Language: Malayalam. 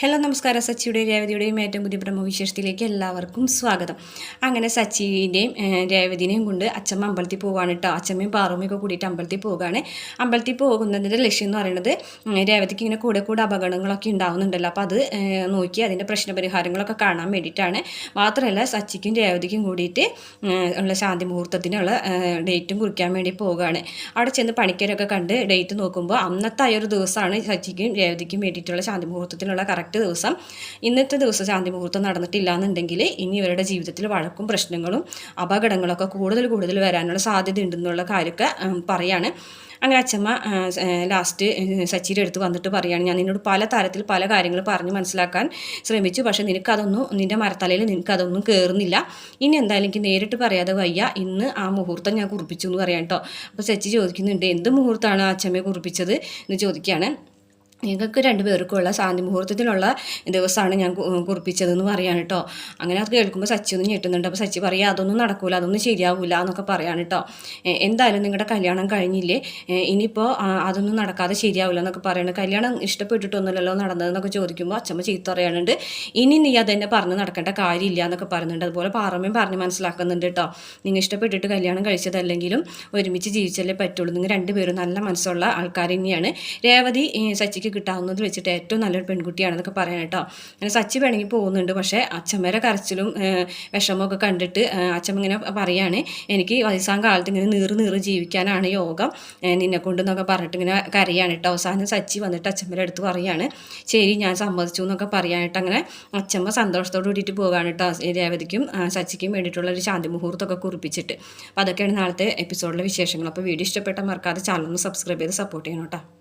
ഹലോ നമസ്കാരം. സച്ചിയുടെയും രേവതിയുടെയും ഏറ്റവും പുതിയ പ്രമുഖ വിശേഷത്തിലേക്ക് എല്ലാവർക്കും സ്വാഗതം. അങ്ങനെ സച്ചിന്റെയും രേവതിനെയും കൊണ്ട് അച്ഛമ്മ അമ്പലത്തിൽ പോവാണ് കേട്ടോ അച്ഛമ്മയും പാറമ്മയൊക്കെ കൂടിയിട്ട് അമ്പലത്തിൽ പോവുകയാണ്. അമ്പലത്തിൽ പോകുന്നതിന്റെ ലക്ഷ്യം എന്ന് പറയുന്നത് രേവതിക്ക് ഇങ്ങനെ കൂടെ കൂടെ അപകടങ്ങളൊക്കെ ഉണ്ടാവുന്നുണ്ടല്ലോ. അപ്പോൾ അത് നോക്കി അതിന്റെ പ്രശ്നപരിഹാരങ്ങളൊക്കെ കാണാൻ വേണ്ടിയിട്ടാണ്. മാത്രമല്ല സച്ചിക്കും രേവതിക്കും കൂടിയിട്ട് ഉള്ള ശാന്തി മുഹൂർത്തത്തിനുള്ള ഡേറ്റും കുറിക്കാൻ വേണ്ടി പോവുകയാണ്. അവിടെ ചെന്ന് പണിക്കരൊക്കെ കണ്ട് ഡേറ്റ് നോക്കുമ്പോൾ അന്നത്തെ ആ ഒരു ദിവസമാണ് സച്ചിക്കും രേവതിക്കും വേണ്ടിയിട്ടുള്ള ശാന്തി മുഹൂർത്തത്തിനുള്ള കറക്റ്റ് ദിവസം. ഇന്നത്തെ ദിവസം ശാന്തി മുഹൂർത്തം നടന്നിട്ടില്ല എന്നുണ്ടെങ്കിൽ ഇനി ഇവരുടെ ജീവിതത്തിൽ വഴക്കും പ്രശ്നങ്ങളും അപകടങ്ങളൊക്കെ കൂടുതൽ കൂടുതൽ വരാനുള്ള സാധ്യത ഉണ്ടെന്നുള്ള കാര്യമൊക്കെ പറയാണ്. അങ്ങനെ അച്ഛമ്മ ലാസ്റ്റ് സച്ചിയുടെ അടുത്ത് വന്നിട്ട് പറയുകയാണ് ഞാൻ നിന്നോട് പല തരത്തിൽ പല കാര്യങ്ങൾ പറഞ്ഞ് മനസ്സിലാക്കാൻ ശ്രമിച്ചു. പക്ഷേ നിനക്കതൊന്നും നിന്റെ മരത്തലയിൽ നിനക്കതൊന്നും കയറുന്നില്ല ഇനി എന്തായാലും എനിക്ക് നേരിട്ട് പറയാതെ വയ്യ. ഇന്ന് ആ മുഹൂർത്തം ഞാൻ കുറിപ്പിച്ചു എന്ന് പറയാം കേട്ടോ അപ്പോൾ സച്ചി ചോദിക്കുന്നുണ്ട് എന്ത് മുഹൂർത്തമാണ് അച്ഛമ്മയെ കുറിപ്പിച്ചത്? എന്ന് ചോദിക്കുകയാണ്. നിങ്ങൾക്ക് രണ്ടുപേർക്കുള്ള ശാന്തി മുഹൂർത്തത്തിലുള്ള ദിവസമാണ് ഞാൻ കുറിപ്പിച്ചതെന്ന് പറയാണ് കേട്ടോ അങ്ങനെ അത് കേൾക്കുമ്പോൾ സച്ചി ഒന്ന് ഞെട്ടുന്നുണ്ട്. അപ്പോൾ സച്ചി പറയുക അതൊന്നും നടക്കൂല അതൊന്നും ശരിയാവില്ല എന്നൊക്കെ പറയാണ് കേട്ടോ എന്തായാലും നിങ്ങളുടെ കല്യാണം കഴിഞ്ഞില്ലേ? ഇനിയിപ്പോൾ അതൊന്നും നടക്കാതെ ശരിയാവില്ല എന്നൊക്കെ പറയുന്നത് കല്യാണം ഇഷ്ടപ്പെട്ടിട്ടൊന്നുമല്ലല്ലോ നടന്നതെന്നൊക്കെ ചോദിക്കുമ്പോൾ അച്ഛമ്മ ചീത്ത പറയാനുണ്ട് ഇനി നീ അതെന്നെ പറഞ്ഞ് നടക്കേണ്ട കാര്യമില്ല എന്നൊക്കെ പറയുന്നുണ്ട്. അതുപോലെ പാറമ്മയും പറഞ്ഞ് മനസ്സിലാക്കുന്നുണ്ട് കേട്ടോ നിങ്ങൾ ഇഷ്ടപ്പെട്ടിട്ട് കല്യാണം കഴിച്ചതല്ലെങ്കിലും ഒരുമിച്ച് ജീവിച്ചല്ലേ പറ്റുള്ളൂ. നിങ്ങൾ രണ്ടുപേരും നല്ല മനസ്സുള്ള ആൾക്കാർ തന്നെയാണ്. രേവതി ഈ സച്ചിക്ക് കിട്ടാവുന്നതിൽ വെച്ചിട്ട് ഏറ്റവും നല്ലൊരു പെൺകുട്ടിയാണെന്നൊക്കെ പറയാൻ കേട്ടോ. അങ്ങനെ സച്ചി വേണമെങ്കിൽ പോകുന്നുണ്ട്. പക്ഷേ അച്ഛമ്മേരെ കരച്ചിലും വിഷമമൊക്കെ കണ്ടിട്ട് അച്ഛമ്മ ഇങ്ങനെ പറയാണ് എനിക്ക് വയസ്സാം കാലത്ത് ഇങ്ങനെ നീറ് നീറ് ജീവിക്കാനാണ് യോഗം. നിന്നെ കൊണ്ടെന്നൊക്കെ പറഞ്ഞിട്ട് ഇങ്ങനെ കരയാണ് കേട്ടോ. അവസാനം സച്ചി വന്നിട്ട് അച്ഛമ്മേരെ അടുത്ത് പറയാണ് ശരി ഞാൻ സമ്മതിച്ചു എന്നൊക്കെ പറയാനായിട്ട് അങ്ങനെ അച്ഛമ്മ സന്തോഷത്തോട് കൂടിയിട്ട് പോകാണ് കേട്ടോ രേവതിക്കും സച്ചിക്കും വേണ്ടിയിട്ടുള്ള ഒരു ശാന്തി മുഹൂർത്തമൊക്കെ കുറിപ്പിച്ചിട്ട്. അപ്പോൾ അതൊക്കെയാണ് നാളത്തെ എപ്പിസോഡിലെ വിശേഷങ്ങൾ. അപ്പോൾ വീഡിയോ ഇഷ്ടപ്പെട്ട മറക്കാതെ ചാനൽ ഒന്ന് സബ്സ്ക്രൈബ് ചെയ്ത് സപ്പോർട്ട് ചെയ്യണം കേട്ടോ.